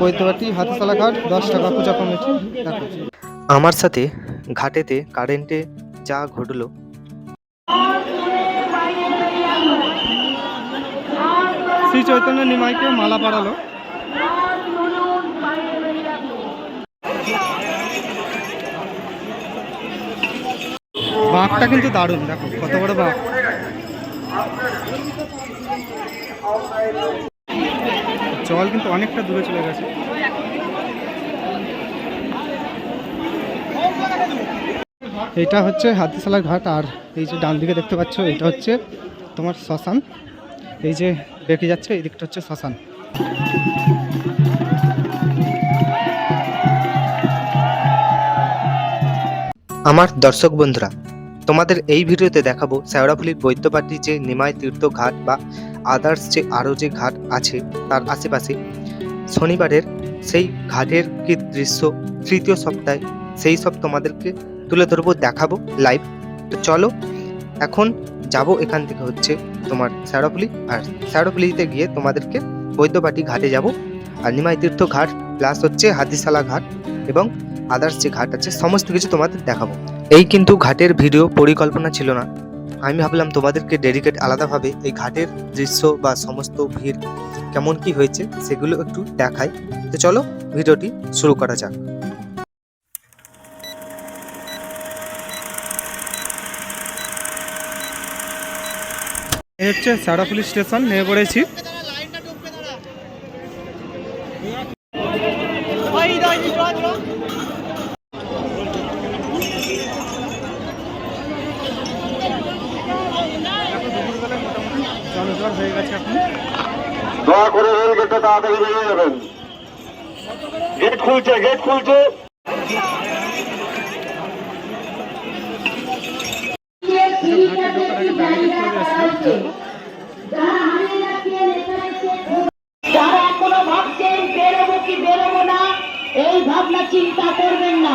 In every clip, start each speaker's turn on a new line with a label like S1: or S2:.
S1: বৈদ্যবাটি ঘাট দশ টাকা পূজা কমিটি
S2: আমার সাথে ঘাটেতে কারেন্টে যা ঘটলো।
S1: শ্রী চৈতন্য নিমাইকে মালা পরালো। বাঘটা কিন্তু দারুণ দেখো কত বড় বাঘ। জল কিন্তু অনেকটা দূরে চলে গেছে। এটা হচ্ছে হাতিশালা ঘাট, আর এই যে ডান দিকে দেখতে পাচ্ছ, এটা হচ্ছে তোমার শ্মশান। এই যে দেখে যাচ্ছে, এই দিকটা হচ্ছে শ্মশান।
S2: আমার দর্শক বন্ধুরা তোমাদের এই ভিডিওতে দেখাবো শেওড়াফুলির বৈদ্যবাটি যে নিমাই তীর্থ ঘাট বা আদার্স যে আরও যে ঘাট আছে তার আশেপাশে। শনিবারের সেই ঘাটের কি দৃশ্য তৃতীয় সপ্তাহে, সেই সব তোমাদেরকে তুলে ধরবো, দেখাবো লাইভ তো চলো, এখন যাব এখান থেকে হচ্ছে তোমার শেওড়াফুলি আর শেওড়াফুলিতে গিয়ে তোমাদেরকে বৈদ্যবাটি ঘাটে যাব। আর নিমাই তীর্থ ঘাট প্লাস হচ্ছে হাতিশালা ঘাট এবং আদার্স যে ঘাট আছে, সমস্ত কিছু তোমাদের দেখাবো। এই কিন্তু ঘাটের ভিডিও পরিকল্পনা ছিল না। আমি ভাবলাম, তোমাদেরকে ডেডিকেট আলাদাভাবে এই ঘাটের দৃশ্য বা সমস্ত ভিড় কেমন কি হয়েছে সেগুলো একটু দেখাই। তো চলো, ভিডিওটি শুরু করা যাক।
S1: হচ্ছে সারাপুলি স্টেশন, নেমে পড়েছি। হয়ে গেছে এখন।
S3: দয়া করে রেল গেটটা তাড়াতাড়ি বেরিয়ে যাবেন। গেট খুলছে গেট খুলছে।
S1: ঘাটে ঢোকার আগে ব্যারিকেড করে আসছে
S4: যারা এখনও ভাবছেন বেরোবো কি বেরোবো না এই ভাবনা চিন্তা করবেন না।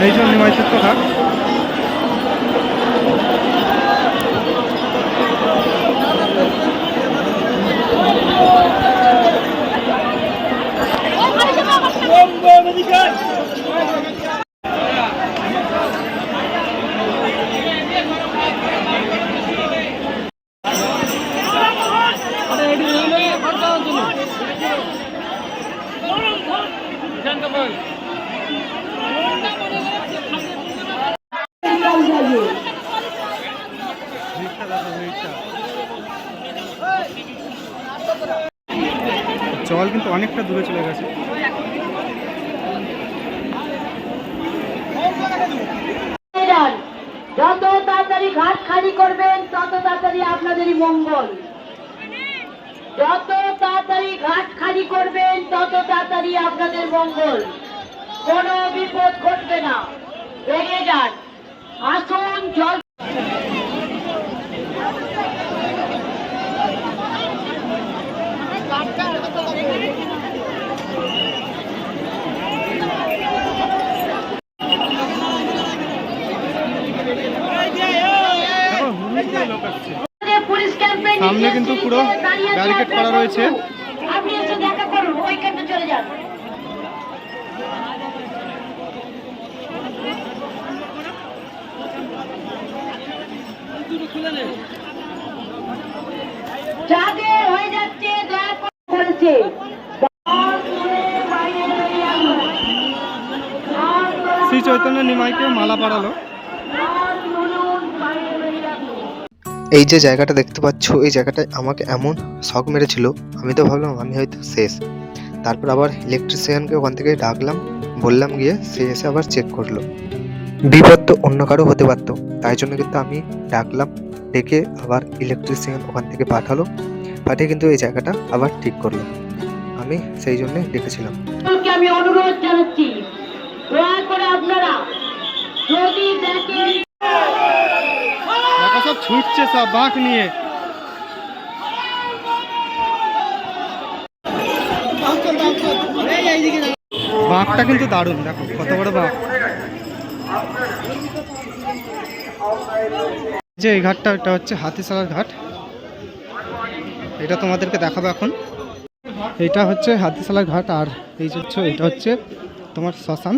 S1: এই জন্য ভিড়টা দেখো ভিড়টা জল কিন্তু অনেকটা দূরে চলে গেছে।
S4: যত তাড়াতাড়ি ঘাট খালি করবেন, তত তাড়াতাড়ি আপনাদেরই মঙ্গল। যত তাড়াতাড়ি ঘাট খালি করবেন, তত তাড়াতাড়ি আপনাদের মঙ্গল। কোনো বিপদ ঘটবে না। বেরিয়ে যান। আসুন জল
S1: সামনে কিন্তু পুরো ব্যারিকেড করা রয়েছে।
S4: আপনি এসে দেখা করুন ওই ক্যাম্পে চলে যান। যাদের হয়ে যাচ্ছে দয়া করে
S1: শ্রী চৈতন্য নিমাইকে মালা পরালো
S2: এই যে জায়গাটা দেখতে পাচ্ছ এই জায়গাটায় আমাকে এমন শখ মেরেছিল আমি তো ভাবলাম আমি হয়তো শেষ। তারপর আবার ইলেকট্রিশিয়ানকে ওখান থেকে ডাকলাম বললাম গিয়ে সে এসে আবার চেক করল। বিপদ অন্য কারও হতে পারতো। তাই জন্য কিন্তু আমি ডাকলাম ডেকে আবার ইলেকট্রিশিয়ান ওখান থেকে পাঠালো। পাঠিয়ে কিন্তু এই জায়গাটা আবার ঠিক করল। আমি সেই জন্যে ডেকেছিলাম।
S4: আমি অনুরোধ জানাচ্ছি দয়া করে আপনারা যদি দেখেন
S1: সব ছুটছে সব বাঁক নিয়ে। বাঁকটা কিন্তু দারুণ দেখো কত বড় বাঁক। যে এই ঘাটটা, এটা হচ্ছে হাতিসালার ঘাট। এটা তোমাদেরকে দেখাবো এখন। এটা হচ্ছে হাতিসালার ঘাট, আর এই যে হচ্ছে, এটা হচ্ছে তোমার শ্মশান।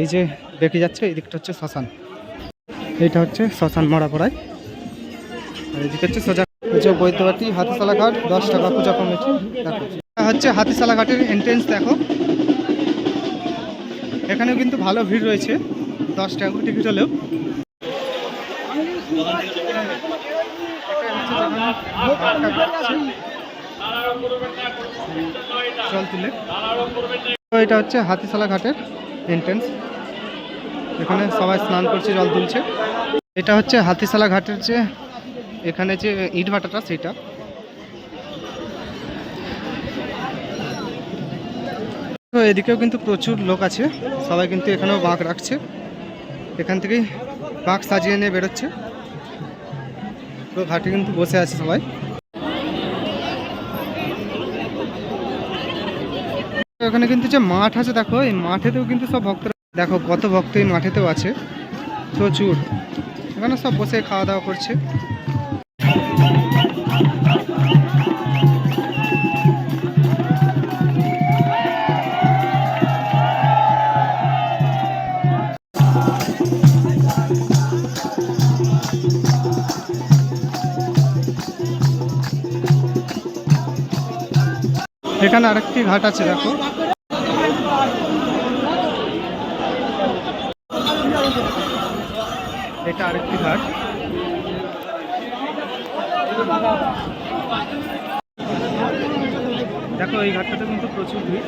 S1: এই যে দেখে যাচ্ছে, এই দিকটা হচ্ছে শ্মশান। এইটা হচ্ছে শ্মশান মরাপড়ায় আর এদিকে হচ্ছে সোজা যে বৈদ্যবাটি হাতিসালা ঘাট, দশ টাকা পূজা কমিটি, দেখো। এটা হচ্ছে হাতিসালা ঘাটের এন্ট্রেন্স দেখো। এখানেও কিন্তু ভালো ভিড় রয়েছে। দশ টাকা টিকিট হলেও। এটা হচ্ছে হাতিশালা ঘাটের এন্ট্রেন্স এখানে সবাই স্নান করছে, জল তুলছে। এটা হচ্ছে হাতিশালা ঘাটের যে, এখানে যে ইট ভাটাটা, সেটা। তো এদিকেও কিন্তু প্রচুর লোক আছে। সবাই কিন্তু এখানেও বাঘ রাখছে। এখান থেকেই বাঘ সাজিয়ে নিয়ে বেরোচ্ছে। তো ঘাটে কিন্তু বসে আছে সবাই। ওখানে কিন্তু যে মাঠ আছে, দেখো, এই মাঠেতেও কিন্তু সব ভক্তরা, দেখো, কত ভক্ত এই মাঠেতেও আছে। প্রচুর। এখানে সব বসে খাওয়া দাওয়া করছে। এখানে আরেকটি ঘাট আছে দেখো। এটা আরেকটি ঘাট। দেখো এই ঘাটটাতে কিন্তু প্রচুর ভিড়।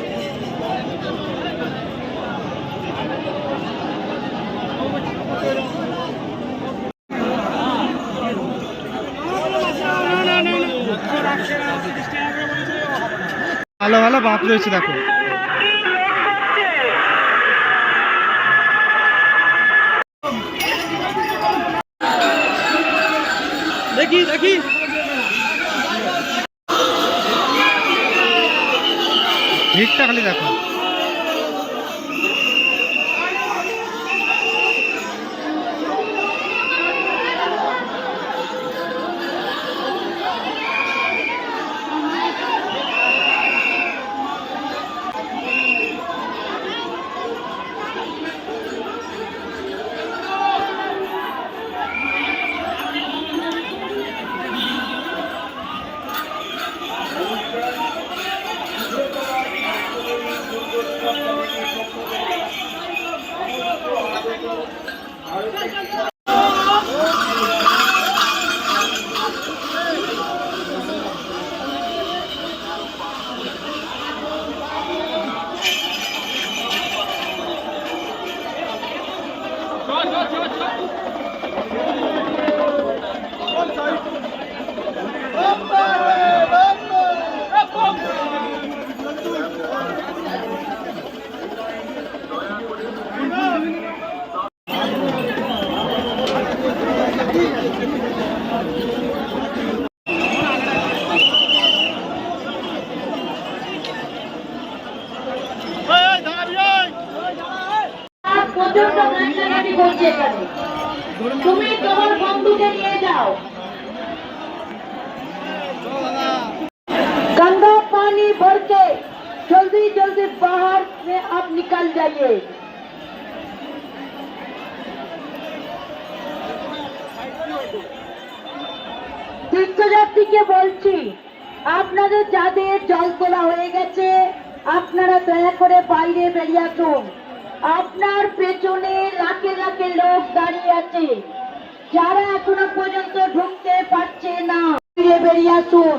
S1: ভালো ভালো বাপ রয়েছে দেখো। দেখি দেখি। ভিড়টা খালি দেখো।
S4: প্রচন্ড কান্নাকাটি করছে এখানে তুমি তোমার বন্ধুকে নিয়ে যাও गंगा पानी भर के जल्दी जल्दी बाहर में आप निकल जाइए তীর্থযাত্রীকে বলছি আপনাদের যাদের জল তোলা হয়ে গেছে আপনারা দয়া করে বাইরে বেরিয়ে আসুন আপনার পেছনে লাখে লাখে লোক দাঁড়িয়ে আছে। যারা এখনও পর্যন্ত ঢুকতে পারছে না বেরিয়ে আসুন।